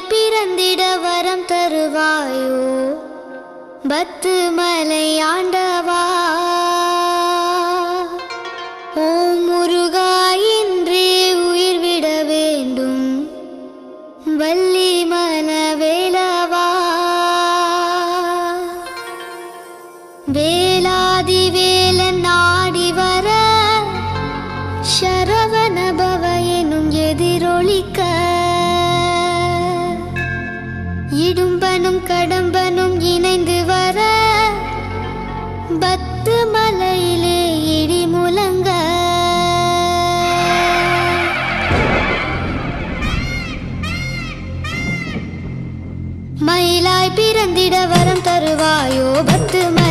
பிறந்திட வரம் தருவாயோ? பத்து மலை ஆண்டவா. ஓம் முருகா இன்றே உயிர் விட வேண்டும். வள்ளி மனவேலவா. வேலாதி வேலன் நாடி வர சரவணபா இடும்பனும் கடம்பனும் இணைந்து வர பத்து மலையிலே இடி முழங்க. மயிலாய் பிறந்திட வரம் தருவாயோ பத்து மலை